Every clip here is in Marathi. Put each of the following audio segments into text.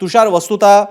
तुषार वस्तुता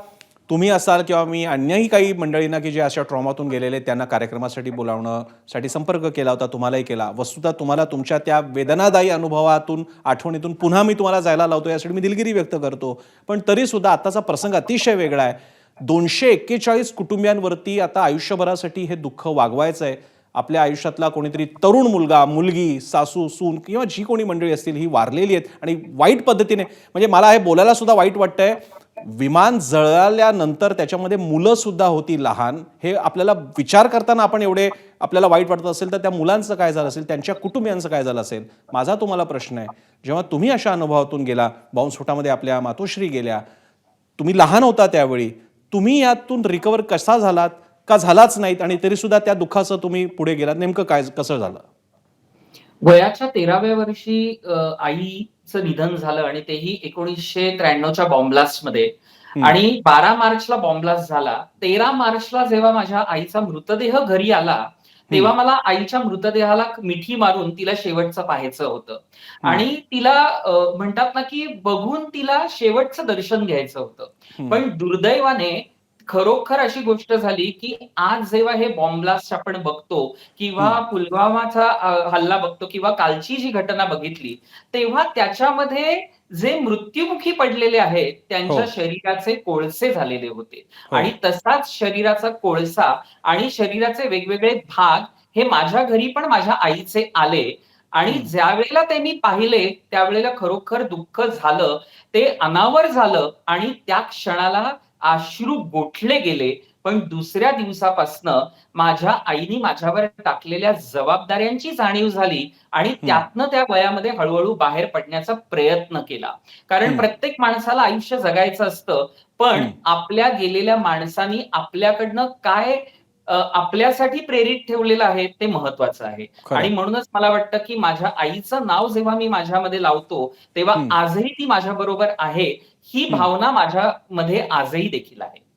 तुम्ही असाल किंवा मी अन्यही काही मंडळींना की जे अशा ट्रॉमातून गेलेले त्यांना कार्यक्रमासाठी बोलावणं साठी संपर्क केला होता तुम्हालाही केला. वस्तुतः तुम्हाला तुमच्या त्या वेदनादायी अनुभवातून आठवणीतून पुन्हा मी तुम्हाला जायला लावतो यासाठी मी दिलगिरी व्यक्त करतो. पण तरी सुद्धा आताचा प्रसंग अतिशय वेगळा आहे. दोनशे एक्केचाळीस कुटुंबियांवरती आता आयुष्यभरासाठी हे दुःख वागवायचं आहे आपल्या आयुष्यातला कोणीतरी तरुण मुलगा मुलगी सासू सून किंवा जी कोणी मंडळी असतील ही वारलेली आहेत आणि वाईट पद्धतीने म्हणजे मला हे बोलायला सुद्धा वाईट वाटतंय. विमान जळाल्यानंतर त्याच्यामध्ये मुलं सुद्धा होती लहान. हे आपल्याला विचार करताना आपण एवढे आपल्याला वाईट वाटत असेल तर त्या मुलांचं काय झालं असेल त्यांच्या कुटुंबियांचं काय झालं असेल माझा तुम्हाला प्रश्न आहे. जेव्हा तुम्ही अशा अनुभवातून गेला बॉम्बस्फोटामध्ये आपल्या मातोश्री गेल्या तुम्ही लहान होता त्यावेळी तुम्ही यातून रिकवर कसा झालात का झालाच नाहीत आणि तरी सुद्धा त्या दुःखाचं तुम्ही पुढे गेलात नेमकं काय कसं झालं? वयाच्या तेराव्या वर्षी आईचं निधन झालं आणि तेही एकोणीसशे त्र्याण्णवच्या बॉम्बलास्टमध्ये. आणि बारा मार्चला बॉम्बलास्ट झाला. तेरा मार्चला जेव्हा माझ्या आईचा मृतदेह घरी आला तेव्हा मला आईच्या मृतदेहाला मिठी मारून तिला शेवटचं पाहायचं होतं. आणि तिला म्हणतात ना की बघून तिला शेवटचं दर्शन घ्यायचं होतं. पण दुर्दैवाने खरोखर अशी गोष्ट झाली की आज जेव्हा हे बॉम्बलास्ट आपण बघतो किंवा पुलवामाचा हल्ला बघतो किंवा कालची जी घटना बघितली तेव्हा त्याच्यामध्ये जे मृत्युमुखी पडलेले आहेत त्यांच्या हो. शरीराचे कोळसे झालेले होते हो. आणि तसाच शरीराचा कोळसा आणि शरीराचे वेगवेगळे भाग हे माझ्या घरी पण माझ्या आईचे आले आणि. ज्या वेळेला ते मी पाहिले त्यावेळेला खरोखर दुःख झालं ते अनावर झालं आणि त्या क्षणाला अश्रू गोठले गेले पण दुसऱ्या दिवसापासनं माझ्या आईनी माझ्यावर टाकलेल्या जबाबदाऱ्यांची जाणीव झाली आणि त्यातनं त्या वयामध्ये हळूहळू बाहेर पडण्याचा प्रयत्न केला कारण. प्रत्येक माणसाला आयुष्य जगायचं असतं पण. आपल्या गेलेल्या माणसांनी आपल्याकडनं काय आपल्यासाठी प्रेरित ठेवलेलं आहे ते महत्वाचं आहे. आणि म्हणूनच मला वाटतं की माझ्या आईचं नाव जेव्हा मी माझ्यामध्ये लावतो तेव्हा. आजही ती माझ्या बरोबर आहे ही. भावना माझ्यामध्ये आजही देखील आहे